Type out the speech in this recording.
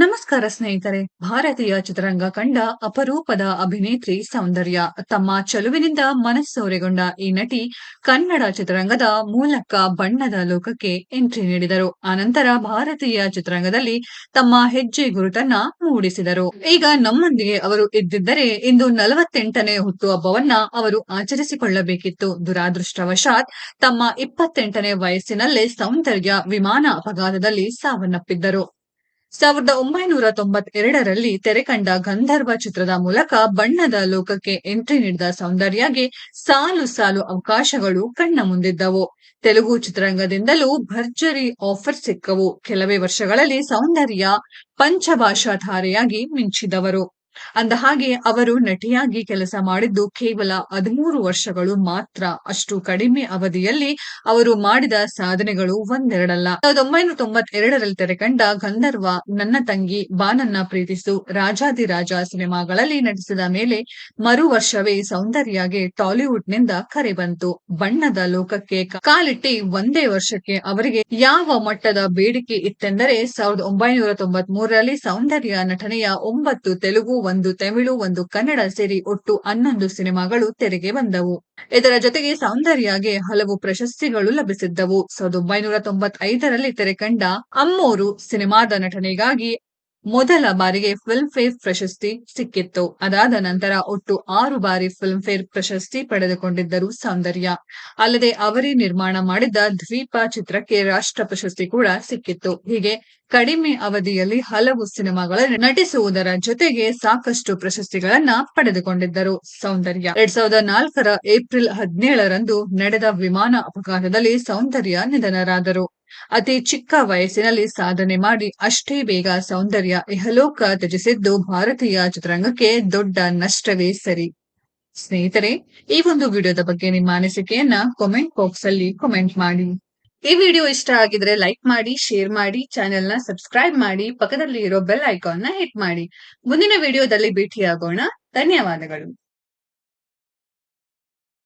ನಮಸ್ಕಾರ ಸ್ನೇಹಿತರೆ, ಭಾರತೀಯ ಚಿತ್ರರಂಗ ಕಂಡ ಅಪರೂಪದ ಅಭಿನೇತ್ರಿ ಸೌಂದರ್ಯ. ತಮ್ಮ ಚಲುವಿನಿಂದ ಮನಸ್ಸೋರೆಗೊಂಡ ಈ ನಟಿ ಕನ್ನಡ ಚಿತ್ರರಂಗದ ಮೂಲಕ ಬಣ್ಣದ ಲೋಕಕ್ಕೆ ಎಂಟ್ರಿ ನೀಡಿದರು. ಆನಂತರ ಭಾರತೀಯ ಚಿತ್ರರಂಗದಲ್ಲಿ ತಮ್ಮ ಹೆಜ್ಜೆ ಗುರುತನ್ನ ಮೂಡಿಸಿದರು. ಈಗ ನಮ್ಮೊಂದಿಗೆ ಅವರು ಇದ್ದಿದ್ದರೆ ಇಂದು ನಲವತ್ತೆಂಟನೇ ಹುಟ್ಟುಹಬ್ಬವನ್ನ ಅವರು ಆಚರಿಸಿಕೊಳ್ಳಬೇಕಿತ್ತು. ದುರಾದೃಷ್ಟವಶಾತ್ ತಮ್ಮ ಇಪ್ಪತ್ತೆಂಟನೇ ವಯಸ್ಸಿನಲ್ಲೇ ಸೌಂದರ್ಯ ವಿಮಾನ ಅಪಘಾತದಲ್ಲಿ ಸಾವನ್ನಪ್ಪಿದ್ದರು. ಸಾವಿರದ ಒಂಬೈನೂರ ತೊಂಬತ್ತೆರಡರಲ್ಲಿ ತೆರೆಕಂಡ ಗಂಧರ್ವ ಚಿತ್ರದ ಮೂಲಕ ಬಣ್ಣದ ಲೋಕಕ್ಕೆ ಎಂಟ್ರಿ ನೀಡಿದ ಸೌಂದರ್ಯಗೆ ಸಾಲು ಸಾಲು ಅವಕಾಶಗಳು ಕಣ್ಣ ಮುಂದಿದ್ದವು. ತೆಲುಗು ಚಿತ್ರರಂಗದಿಂದಲೂ ಭರ್ಜರಿ ಆಫರ್ ಸಿಕ್ಕವು. ಕೆಲವೇ ವರ್ಷಗಳಲ್ಲಿ ಸೌಂದರ್ಯ ಪಂಚಭಾಷಾ ಧಾರೆಯಾಗಿ ಮಿಂಚಿದವರು. ಅಂದ ಹಾಗೆ ಅವರು ನಟಿಯಾಗಿ ಕೆಲಸ ಮಾಡಿದ್ದು ಕೇವಲ ಹದಿಮೂರು ವರ್ಷಗಳು ಮಾತ್ರ. ಅಷ್ಟು ಕಡಿಮೆ ಅವಧಿಯಲ್ಲಿ ಅವರು ಮಾಡಿದ ಸಾಧನೆಗಳು ಒಂದೆರಡಲ್ಲ. ಸಾವಿರದ ಒಂಬೈನೂರ ತೊಂಬತ್ತೆರಡರಲ್ಲಿ ತೆರೆಕಂಡ ಗಂಧರ್ವ ನನ್ನ ತಂಗಿ ಬಾನನ್ನ ಪ್ರೀತಿಸು ರಾಜಾದಿರಾಜ ಸಿನಿಮಾಗಳಲ್ಲಿ ನಟಿಸಿದ ಮೇಲೆ ಮರು ವರ್ಷವೇ ಸೌಂದರ್ಯಗೆ ಟಾಲಿವುಡ್ನಿಂದ ಕರೆ ಬಂತು. ಬಣ್ಣದ ಲೋಕಕ್ಕೆ ಕಾಲಿಟ್ಟಿ ಒಂದೇ ವರ್ಷಕ್ಕೆ ಅವರಿಗೆ ಯಾವ ಮಟ್ಟದ ಬೇಡಿಕೆ ಇತ್ತೆಂದರೆ ಸಾವಿರದ ಒಂಬೈನೂರ ತೊಂಬತ್ ಮೂರರಲ್ಲಿ ಸೌಂದರ್ಯ ನಟನೆಯ ಒಂಬತ್ತು ತೆಲುಗು ಒಂದು ತಮಿಳು, ಒಂದು ಕನ್ನಡ ಸೇರಿ ಒಟ್ಟು ಹನ್ನೊಂದು ಸಿನಿಮಾಗಳು ತೆರೆಗೆ ಬಂದವು. ಇದರ ಜೊತೆಗೆ ಸೌಂದರ್ಯಗೆ ಹಲವು ಪ್ರಶಸ್ತಿಗಳು ಲಭಿಸಿದ್ದವು. ಸಾವಿರದ ಒಂಬೈನೂರ ತೊಂಬತ್ತೈದರಲ್ಲಿ ತೆರೆಕಂಡ ಅಮ್ಮೋರು ಸಿನಿಮಾದ ನಟನೆಗಾಗಿ ಮೊದಲ ಬಾರಿಗೆ ಫಿಲ್ಮ್ ಫೇರ್ ಪ್ರಶಸ್ತಿ ಸಿಕ್ಕಿತ್ತು. ಅದಾದ ನಂತರ ಒಟ್ಟು ಆರು ಬಾರಿ ಫಿಲ್ಮ್ ಫೇರ್ ಪ್ರಶಸ್ತಿ ಪಡೆದುಕೊಂಡಿದ್ದರು ಸೌಂದರ್ಯ. ಅಲ್ಲದೆ ಅವರೇ ನಿರ್ಮಾಣ ಮಾಡಿದ್ದ ದ್ವೀಪ ಚಿತ್ರಕ್ಕೆ ರಾಷ್ಟ್ರ ಪ್ರಶಸ್ತಿ ಕೂಡ ಸಿಕ್ಕಿತ್ತು. ಹೀಗೆ ಕಡಿಮೆ ಅವಧಿಯಲ್ಲಿ ಹಲವು ಸಿನಿಮಾಗಳನ್ನು ನಟಿಸುವುದರ ಜೊತೆಗೆ ಸಾಕಷ್ಟು ಪ್ರಶಸ್ತಿಗಳನ್ನ ಪಡೆದುಕೊಂಡಿದ್ದರು ಸೌಂದರ್ಯ. ಎರಡ್ ಸಾವಿರದ ನಾಲ್ಕರ ಏಪ್ರಿಲ್ ಹದಿನೇಳರಂದು ನಡೆದ ವಿಮಾನ ಅಪಘಾತದಲ್ಲಿ ಸೌಂದರ್ಯ ನಿಧನರಾದರು. ಅತಿ ಚಿಕ್ಕ ವಯಸ್ಸಿನಲ್ಲಿ ಸಾಧನೆ ಮಾಡಿ ಅಷ್ಟೇ ಬೇಗ ಸೌಂದರ್ಯ ಇಹಲೋಕ ತ್ಯಜಿಸಿದ್ದು ಭಾರತೀಯ ಚಿತ್ರರಂಗಕ್ಕೆ ದೊಡ್ಡ ನಷ್ಟವೇ ಸರಿ. ಸ್ನೇಹಿತರೆ, ಈ ಒಂದು ವಿಡಿಯೋದ ಬಗ್ಗೆ ನಿಮ್ಮ ಅನಿಸಿಕೆಯನ್ನ ಕಾಮೆಂಟ್ ಬಾಕ್ಸ್ ಅಲ್ಲಿ ಕಾಮೆಂಟ್ ಮಾಡಿ. ಈ ವಿಡಿಯೋ ಇಷ್ಟ ಆಗಿದ್ರೆ ಲೈಕ್ ಮಾಡಿ ಶೇರ್ ಮಾಡಿ ಚಾನೆಲ್ನ ಸಬ್ಸ್ಕ್ರೈಬ್ ಮಾಡಿ ಪಕ್ಕದಲ್ಲಿ ಇರೋ ಬೆಲ್ ಐಕಾನ್ನ ಹಿಟ್ ಮಾಡಿ. ಮುಂದಿನ ವಿಡಿಯೋದಲ್ಲಿ ಭೇಟಿಯಾಗೋಣ. ಧನ್ಯವಾದಗಳು.